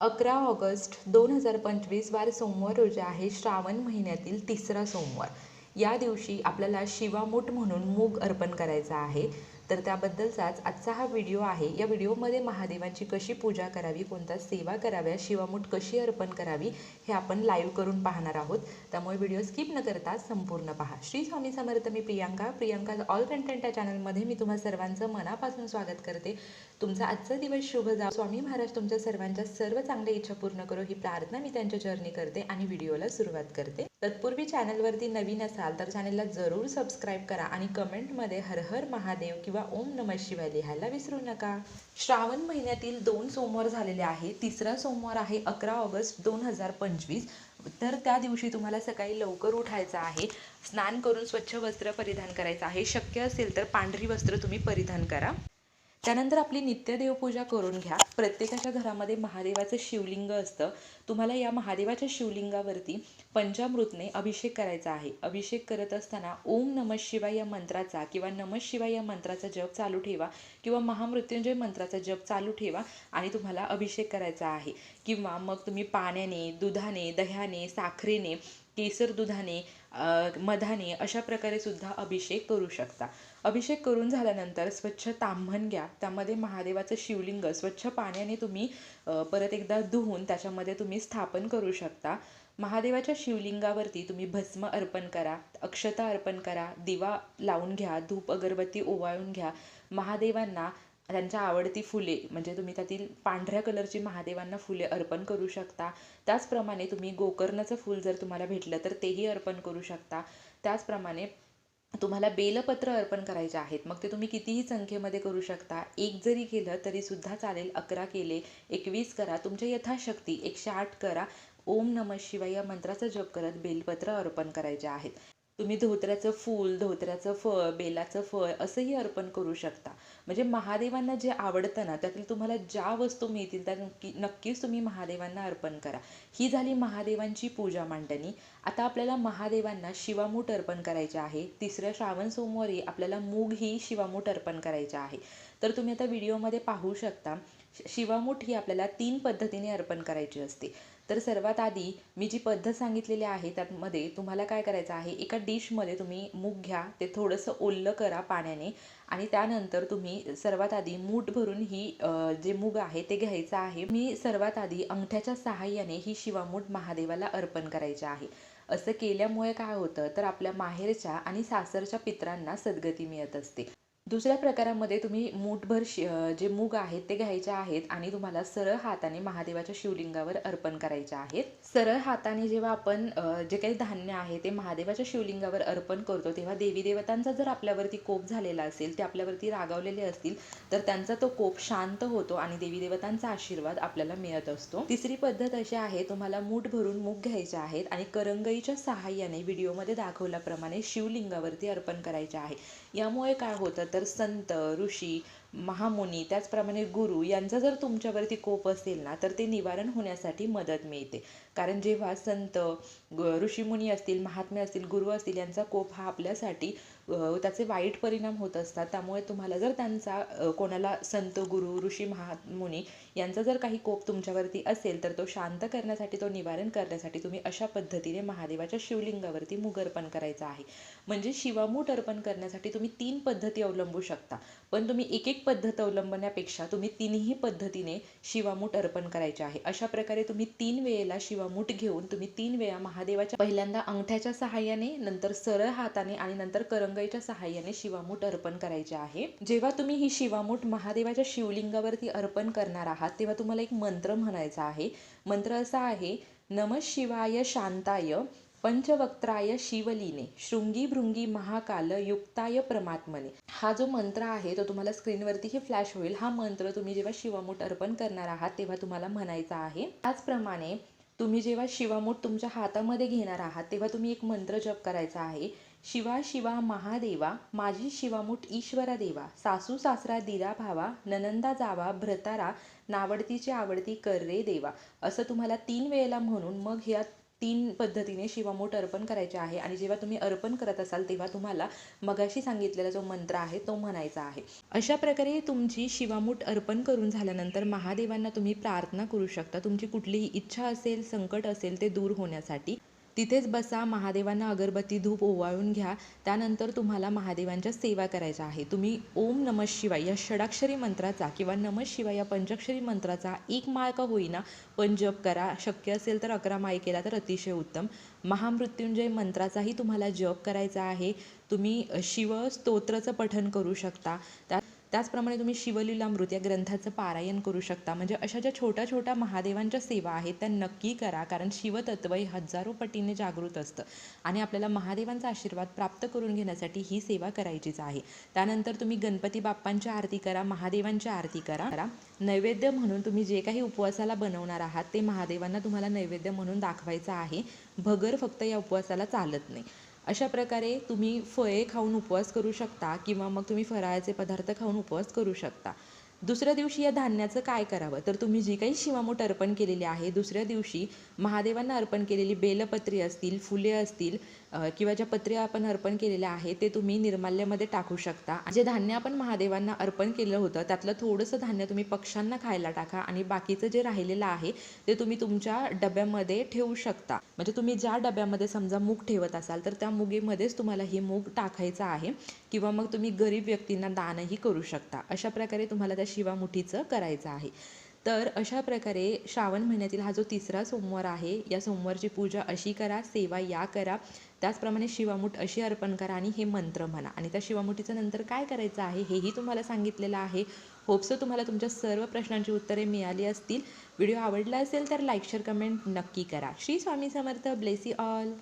अकरा ऑगस्ट दोन हजार पंचवीस वार सोमवार रोजी आहे श्रावण महिन्यातील तिसरा सोमवार. या दिवशी आपल्याला शिवामूठ म्हणून मूग अर्पण करायचा आहे. तर त्याबद्दलचाच आजचा हा व्हिडिओ आहे. या व्हिडिओमध्ये महादेवांची कशी पूजा करावी कोणत्या सेवा कराव्या शिवामूठ कशी अर्पण करावी हे आपण लाईव्ह करून पाहणार आहोत. त्यामुळे व्हिडिओ स्किप न करता संपूर्ण पहा. श्री स्वामी समर्थ मी प्रियांका. प्रियांका ऑल कंटेंट या चॅनलमध्ये मी तुम्हा सर्वांचं मनापासून स्वागत करते. तुमचा आजचा दिवस शुभ जा स्वामी महाराज तुमच्या सर्वांच्या सर्व चांगल्या इच्छा पूर्ण करो ही प्रार्थना मी त्यांच्या जर्नी करते आणि व्हिडिओला सुरुवात करते. तत्पूर्वी चॅनलवरती नवीन असाल तर चॅनलला जरूर सबस्क्राईब करा आणि कमेंटमध्ये हर हर महादेव किंवा ओम नम शिवाय लिहायला विसरू नका. श्रावण महिन्यातील दोन सोमवार झालेले आहे. तिसरा सोमवार आहे अकरा ऑगस्ट दोन हजार पंचवीस. तर त्या दिवशी तुम्हाला सकाळी लवकर उठायचं आहे. स्नान करून स्वच्छ वस्त्र परिधान करायचं आहे. शक्य असेल तर पांढरी वस्त्र तुम्ही परिधान करा. त्यानंतर आपली नित्य देवपूजा करून घ्या. प्रत्येकाच्या घरामध्ये महादेवाचं शिवलिंग असतं. तुम्हाला या महादेवाच्या शिवलिंगावरती पंचामृतने अभिषेक करायचा आहे. अभिषेक करत असताना ओम नम शिवाय या मंत्राचा किंवा नम शिवाय या मंत्राचा जप चालू ठेवा किंवा महामृत्युंजय मंत्राचा जप चालू ठेवा आणि तुम्हाला अभिषेक करायचा आहे. किंवा मग तुम्ही पाण्याने दुधाने दह्याने साखरेने केसर दुधाने मधाने अशा प्रकारे सुद्धा अभिषेक करू शकता. अभिषेक करून झाल्यानंतर स्वच्छ ताम्हण घ्या. त्यामध्ये महादेवाचं शिवलिंग स्वच्छ पाण्याने तुम्ही परत एकदा धुवून त्याच्यामध्ये तुम्ही स्थापन करू शकता. महादेवाच्या शिवलिंगावरती तुम्ही भस्म अर्पण करा अक्षता अर्पण करा दिवा लावून घ्या धूप अगरबत्ती ओवाळून घ्या. महादेवांना त्यांच्या आवडती फुले म्हणजे तुम्ही त्यातील पांढऱ्या कलरची महादेवांना फुले अर्पण करू शकता. त्याचप्रमाणे तुम्ही गोकर्णाचं फूल जर तुम्हाला भेटलं तर तेही अर्पण करू शकता. त्याचप्रमाणे तुम्हाला बेलपत्र अर्पण करायचे आहेत. मग ते तुम्ही कितीही संख्येमध्ये करू शकता. एक जरी केलं तरी सुद्धा चालेल. अकरा केले एकवीस करा. तुमच्या यथाशक्ती एकशे आठ करा. ओम नम शिवाय या मंत्राचा जप करत बेलपत्र अर्पण करायचे आहेत. तुम्ही धोत्र्याचं फूल धोत्र्याचं फळ बेलाचं फळ असंही अर्पण करू शकता. म्हणजे महादेवांना जे आवडतं ना त्यातील तुम्हाला ज्या वस्तू मिळतील त्या नक्की नक्कीच तुम्ही महादेवांना अर्पण करा. ही झाली महादेवांची पूजा मांडणी. आता आपल्याला महादेवांना शिवामूठ अर्पण करायचे आहे. तिसऱ्या श्रावण सोमवारी आपल्याला मूग ही शिवामूठ अर्पण करायचे आहे. तर तुम्ही आता व्हिडिओमध्ये पाहू शकता शिवामूठ ही आपल्याला तीन पद्धतीने अर्पण करायची असते. तर सर्वात आधी मी जी पद्धत सांगितलेली आहे त्यामध्ये तुम्हाला काय करायचं आहे एका डिशमध्ये तुम्ही मूग घ्या ते थोडंसं ओल्लं करा पाण्याने आणि त्यानंतर तुम्ही सर्वात आधी मूठ भरून ही जे मूग आहे ते घ्यायचं आहे. मी सर्वात आधी अंगठ्याच्या सहाय्याने ही शिवामूठ महादेवाला अर्पण करायची आहे. असं केल्यामुळे काय होतं तर आपल्या माहेरच्या आणि सासरच्या पित्रांना सद्गती मिळत असते. दुसऱ्या प्रकारामध्ये तुम्ही मूठभर शि जे मूग आहेत ते घ्यायचे आहेत आणि तुम्हाला सरळ हाताने महादेवाच्या शिवलिंगावर अर्पण करायचे आहेत. सरळ हाताने जेव्हा आपण जे काही धान्य आहे ते महादेवाच्या शिवलिंगावर अर्पण करतो तेव्हा देवी देवतांचा जर आपल्यावरती कोप झालेला असेल ते आपल्यावरती रागावलेले असतील तर त्यांचा तो कोप शांत होतो आणि देवी देवतांचा आशीर्वाद आपल्याला मिळत असतो. तिसरी पद्धत अशी आहे तुम्हाला मूठ भरून मूग घ्यायचे आहेत आणि करंगईच्या सहाय्याने व्हिडिओमध्ये दाखवल्याप्रमाणे शिवलिंगावरती अर्पण करायचे आहे. यामुळे काय होतं तर संत ऋषी महामुनी त्याचप्रमाणे गुरु यांचा जर तुमच्यावरती कोप असेल ना तर ते निवारण होण्यासाठी मदत मिळते. कारण जेव्हा संत ऋषीमुनी असतील महात्मे असतील गुरु असतील यांचा कोप हा आपल्यासाठी त्याचे वाईट परिणाम होत असतात. त्यामुळे तुम्हाला जर त्यांचा कोणाला संत गुरु ऋषी महामुनी यांचा जर काही कोप तुमच्यावरती असेल तर तो शांत करण्यासाठी तो निवारण करण्यासाठी तुम्ही अशा पद्धतीने महादेवाच्या शिवलिंगावरती मुग अर्पण करायचा आहे. म्हणजे शिवामूठ अर्पण करण्यासाठी तुम्ही तीन पद्धती अवलंबू शकता. पण तुम्ही एक एक पद्धत अवलंबण्यापेक्षा तुम्ही तिन्ही पद्धतीने शिवामूठ अर्पण करायचे आहे. अशा प्रकारे तुम्ही तीन वेळेला शिवामूठ घेऊन तुम्ही तीन वेळा महादेवाच्या पहिल्यांदा अंगठ्याच्या सहाय्याने नंतर सरळ हाताने आणि नंतर करंग गंगेच्या सहाय्याने शिवामूठ अर्पण करायचे आहे. जेव्हा तुम्ही ही शिवामूठ महादेवाच्या शिवलिंगावरती अर्पण करणार आहात तेव्हा तुम्हाला एक मंत्र म्हणायचा आहे. मंत्र असा आहे नम शिवाय शांताय पंचवक्त्राय शिवलीने शृंगी भृंगी महाकाल युक्ताय परमात्मने. हा जो मंत्र आहे तो तुम्हाला स्क्रीनवरतीही फ्लॅश होईल. हा मंत्र तुम्ही जेव्हा शिवामूठ अर्पण करणार आहात तेव्हा तुम्हाला म्हणायचा आहे. त्याचप्रमाणे तुम्ही जेव्हा शिवामूठ तुमच्या हातामध्ये घेणार आहात तेव्हा तुम्ही एक मंत्र जप करायचा आहे. शिवा शिवा महादेवा माझी शिवामूठ ईश्वरा देवा सासू सासरा दिरा भावा ननंदा जावा भ्रतारा नावडतीची आवडती कर रे देवा असं तुम्हाला तीन वेळेला म्हणून मग ह्या तीन पद्धतीने शिवामूठ अर्पण करायचे आहे. आणि जेव्हा तुम्ही अर्पण करत असाल तेव्हा तुम्हाला मगाशी सांगितलेला जो मंत्र आहे तो म्हणायचा आहे. अशा प्रकारे तुमची शिवामूठ अर्पण करून झाल्यानंतर महादेवांना तुम्ही प्रार्थना करू शकता. तुमची कुठलीही इच्छा असेल संकट असेल ते दूर होण्यासाठी. तिथेच बसा महादेवांना अगरबत्ती धूप ओवाळून घ्या. त्यानंतर तुम्हाला महादेवांच्या सेवा करायच्या आहे. तुम्ही ओम नम शिवाय या षडाक्षरी मंत्राचा किंवा नम शिवाय या पंचाक्षरी मंत्राचा एक माळ का होईना पण जप करा. शक्य असेल तर अकरा माळ केला तर अतिशय उत्तम. महामृत्युंजय मंत्राचाही तुम्हाला जप करायचा आहे. तुम्ही शिव स्तोत्राचं पठण करू शकता. त्या त्याचप्रमाणे तुम्ही शिवलीलामृत या ग्रंथाचं पारायण करू शकता. म्हणजे अशा ज्या छोट्या छोट्या महादेवांच्या सेवा आहेत त्या नक्की करा. कारण शिवतत्व हे हजारो पटीने जागृत असतं. आणि आपल्याला महादेवांचा आशीर्वाद प्राप्त करून घेण्यासाठी ही सेवा करायचीच आहे. त्यानंतर तुम्ही गणपती बाप्पांची आरती करा महादेवांची आरती करा करा. नैवेद्य म्हणून तुम्ही जे काही उपवासाला बनवणार आहात ते महादेवांना तुम्हाला नैवेद्य म्हणून दाखवायचं आहे. भगर फक्त या उपवासाला चालत नाही. अशा प्रकारे तुम्ही फळे खाऊन उपवास करू शकता किंवा मग तुम्ही फराळाचे पदार्थ खाऊन उपवास करू शकता. दुसऱ्या दिवशी या धान्याचं काय करावं? तर तुम्ही जी काही शिवामूठ अर्पण केलेली आहे दुसऱ्या दिवशी महादेवांना अर्पण केलेली बेलपत्री असतील फुले असतील किंवा ज्या पत्रे आपण अर्पण केलेल्या आहे ते तुम्ही निर्माल्यामध्ये टाकू शकता. जे धान्य आपण महादेवांना अर्पण केलं होतं त्यातलं थोडंसं धान्य तुम्ही पक्ष्यांना खायला टाका आणि बाकीचं जे राहिलेलं आहे ते तुम्ही तुमच्या डब्यामध्ये ठेवू शकता. म्हणजे तुम्ही ज्या डब्यामध्ये समजा मूग ठेवत असाल तर त्या मुगीमध्येच तुम्हाला हे मूग टाकायचं आहे किंवा मग तुम्ही गरीब व्यक्तींना दानही करू शकता. अशा प्रकारे तुम्हाला त्या शिवामुठीचं करायचं आहे. तर अशा प्रकारे श्रावण महिन्यातील हा जो तिसरा सोमवार आहे या सोमवारची पूजा अशी करा सेवा या करा. त्याचप्रमाणे शिवामूठ अशी अर्पण करा आणि हे मंत्र म्हणा. आणि त्या शिवामुठीचं नंतर काय करायचं आहे हेही तुम्हाला सांगितलेलं आहे. होपसो तुम्हाला तुमच्या सर्व प्रश्नांची उत्तरे मिळाली असतील. व्हिडिओ आवडला असेल तर लाईक शेअर कमेंट नक्की करा. Shri Swami Samarth. Bless you all